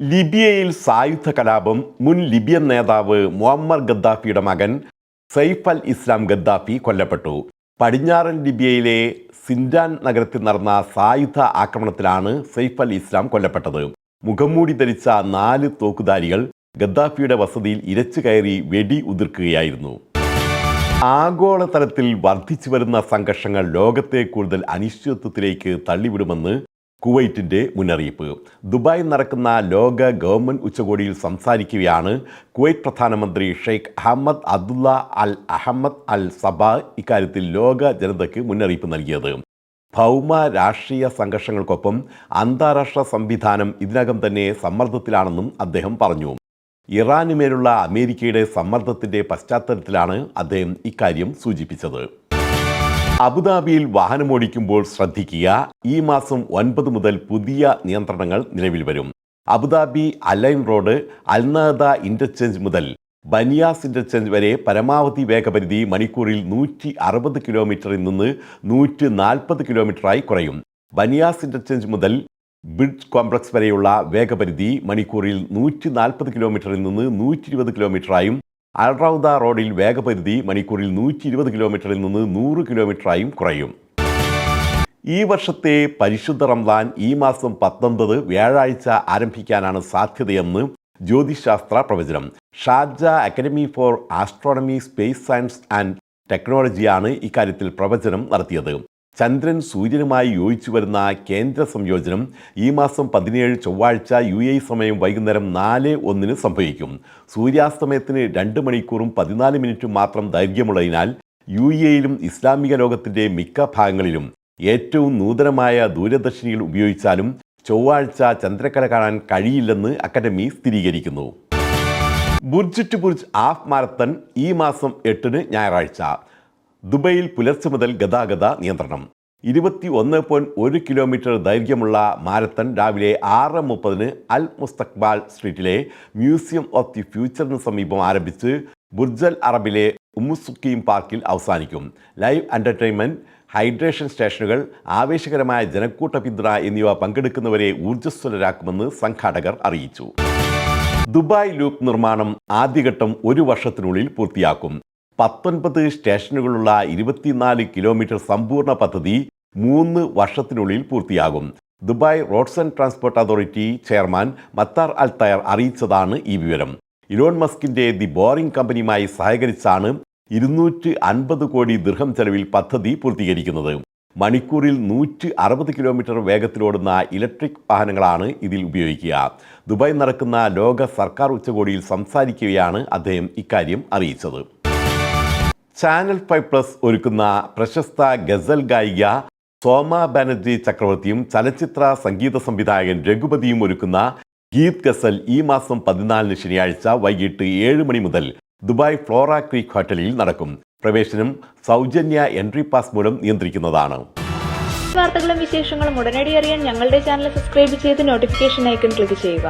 ലിബിയയിൽ സായുധ കലാപം മുൻ ലിബിയൻ നേതാവ് മുഹമ്മർ ഗദ്ദാഫിയുടെ മകൻ സൈഫ് അൽ ഇസ്ലാം ഗദ്ദാഫി കൊല്ലപ്പെട്ടു. പടിഞ്ഞാറൻ ലിബിയയിലെ സിൻഡാൻ നഗരത്തിൽ നടന്ന സായുധ ആക്രമണത്തിലാണ് സൈഫ് അൽ ഇസ്ലാം കൊല്ലപ്പെട്ടത്. മുഖംമൂടി ധരിച്ച നാല് തോക്കുധാരികൾ ഗദ്ദാഫിയുടെ വസതിയിൽ ഇരച്ചു കയറി വെടി ഉതിർക്കുകയായിരുന്നു. ആഗോളതലത്തിൽ വർദ്ധിച്ചു വരുന്ന സംഘർഷങ്ങൾ ലോകത്തെ കൂടുതൽ അനിശ്ചിതത്വത്തിലേക്ക് തള്ളിവിടുമെന്ന് കുവൈറ്റിന്റെ മുന്നറിയിപ്പ്. ദുബായിൽ നടക്കുന്ന ലോക ഗവൺമെന്റ് ഉച്ചകോടിയിൽ സംസാരിക്കുകയാണ് കുവൈറ്റ് പ്രധാനമന്ത്രി ഷെയ്ഖ് അഹമ്മദ് അബ്ദുള്ള അൽ അഹമ്മദ് അൽ സബ ഇക്കാര്യത്തിൽ ലോക ജനതയ്ക്ക് മുന്നറിയിപ്പ് നൽകിയത്. ഭൗമ രാഷ്ട്രീയ സംഘർഷങ്ങൾക്കൊപ്പം അന്താരാഷ്ട്ര സംവിധാനം ഇതിനകം തന്നെ സമ്മർദ്ദത്തിലാണെന്നും അദ്ദേഹം പറഞ്ഞു. ഇറാനുമേലുള്ള അമേരിക്കയുടെ സമ്മർദ്ദത്തിന്റെ പശ്ചാത്തലത്തിലാണ് അദ്ദേഹം ഇക്കാര്യം സൂചിപ്പിച്ചത്. അബുദാബിയിൽ വാഹനമോടിക്കുമ്പോൾ ശ്രദ്ധിക്കുക. ഈ മാസം ഒൻപത് മുതൽ പുതിയ നിയന്ത്രണങ്ങൾ നിലവിൽ വരും. Abu Dhabi Al Ain road Al Nada interchange മുതൽ ബനിയാസ് ഇന്റർചേഞ്ച് വരെ പരമാവധി വേഗപരിധി മണിക്കൂറിൽ നൂറ്റി അറുപത് കിലോമീറ്ററിൽ നിന്ന് നൂറ്റി നാൽപ്പത് കിലോമീറ്ററായി കുറയും. ബനിയാസ് ഇന്റർചേഞ്ച് മുതൽ ബ്രിഡ്ജ് കോംപ്ലക്സ് വരെയുള്ള വേഗപരിധി മണിക്കൂറിൽ നൂറ്റി നാൽപ്പത് കിലോമീറ്ററിൽ നിന്ന് നൂറ്റി ഇരുപത് കിലോമീറ്ററായും അൽറൌദ റോഡിൽ വേഗപരിധി മണിക്കൂറിൽ നൂറ്റി ഇരുപത് കിലോമീറ്ററിൽ നിന്ന് നൂറ് കിലോമീറ്ററായും കുറയും. ഈ വർഷത്തെ പരിശുദ്ധ റംദാൻ ഈ മാസം പത്തൊൻപത് വ്യാഴാഴ്ച ആരംഭിക്കാനാണ് സാധ്യതയെന്ന് ജ്യോതിശാസ്ത്ര പ്രവചനം. Sharjah academy for astronomy space science and ടെക്നോളജിയാണ് ഇക്കാര്യത്തിൽ പ്രവചനം നടത്തിയത്. ചന്ദ്രൻ സൂര്യനുമായി യോജിച്ചു വരുന്ന കേന്ദ്ര സംയോജനം ഈ മാസം പതിനേഴ് ചൊവ്വാഴ്ച യു എ സമയം വൈകുന്നേരം നാല് ഒന്നിന് സംഭവിക്കും. സൂര്യാസ്തമയത്തിന് രണ്ട് മണിക്കൂറും പതിനാല് മിനിറ്റും മാത്രം ദൈർഘ്യമുള്ളതിനാൽ യു എയിലും ഇസ്ലാമിക ലോകത്തിന്റെ മിക്ക ഭാഗങ്ങളിലും ഏറ്റവും നൂതനമായ ദൂരദർശിനികൾ ഉപയോഗിച്ചാലും ചൊവ്വാഴ്ച ചന്ദ്രക്കല കാണാൻ കഴിയില്ലെന്ന് അക്കാദമി സ്ഥിരീകരിക്കുന്നു. Burj to Burj half marathon ഈ മാസം എട്ടിന് ഞായറാഴ്ച. ദുബൈയിൽ പുലർച്ചെ മുതൽ ഗതാഗത നിയന്ത്രണം. ഇരുപത്തി ഒന്ന് പോയിന്റ് ഒരു കിലോമീറ്റർ ദൈർഘ്യമുള്ള മാരത്തൺ രാവിലെ ആറ് മുപ്പതിന് അൽ മുസ്തക്ബാൽ സ്ട്രീറ്റിലെ മ്യൂസിയം ഓഫ് ദി ഫ്യൂച്ചറിന് സമീപം ആരംഭിച്ച് ബുർജൽ അറബിലെ ഉമ്മുസുക്കീം പാർക്കിൽ അവസാനിക്കും. ലൈവ് എന്റർടൈൻമെന്റ് ഹൈഡ്രേഷൻ സ്റ്റേഷനുകൾ ആവേശകരമായ ജനക്കൂട്ട പിന്തുണ എന്നിവ പങ്കെടുക്കുന്നവരെ ഊർജസ്വലരാക്കുമെന്ന് സംഘാടകർ അറിയിച്ചു. ദുബായ് ലൂപ്പ് നിർമ്മാണം ആദ്യഘട്ടം ഒരു വർഷത്തിനുള്ളിൽ പൂർത്തിയാക്കും. പത്തൊൻപത് സ്റ്റേഷനുകളുള്ള ഇരുപത്തിനാല് കിലോമീറ്റർ സമ്പൂർണ പദ്ധതി മൂന്ന് വർഷത്തിനുള്ളിൽ പൂർത്തിയാകും. Dubai roads and transport authority chairman Mattar Al Tayer അറിയിച്ചതാണ് ഈ വിവരം. ഇലോൺ മസ്കിന്റെ ദി ബോറിംഗ് കമ്പനിയുമായി സഹകരിച്ചാണ് ഇരുന്നൂറ്റി അൻപത് കോടി ദൃഹം ചെലവിൽ പദ്ധതി പൂർത്തീകരിക്കുന്നത്. മണിക്കൂറിൽ നൂറ്റി അറുപത് കിലോമീറ്റർ വേഗത്തിലോടുന്ന ഇലക്ട്രിക് വാഹനങ്ങളാണ് ഇതിൽ ഉപയോഗിക്കുക. ദുബായ് നടക്കുന്ന ലോക സർക്കാർ ഉച്ചകോടിയിൽ സംസാരിക്കുകയാണ് അദ്ദേഹം ഇക്കാര്യം അറിയിച്ചത്. ചാനൽ ഫൈവ് പ്ലസ് ഒരുക്കുന്ന പ്രശസ്ത ഗസൽ ഗായിക സോമ ബാനർജി ചക്രവർത്തിയും ചലച്ചിത്ര സംഗീത സംവിധായകൻ രഘുപതിയും ഒരുക്കുന്ന ഗീത് ഗസൽ ഈ മാസം പതിനാലിന് ശനിയാഴ്ച വൈകിട്ട് ഏഴ് മണി മുതൽ ദുബായ് ഫ്ലോറ ക്രീക്ക് ഹോട്ടലിൽ നടക്കും. പ്രവേശനം സൗജന്യ എൻട്രി പാസ് മൂലം നിയന്ത്രിക്കുന്നതാണ്. വാർത്തകളും വിശേഷങ്ങളും ഉടനടി അറിയാൻ ഞങ്ങളുടെ ചാനൽ സബ്സ്ക്രൈബ് ചെയ്ത് നോട്ടിഫിക്കേഷൻ ഐക്കൺ ക്ലിക്ക് ചെയ്യുക.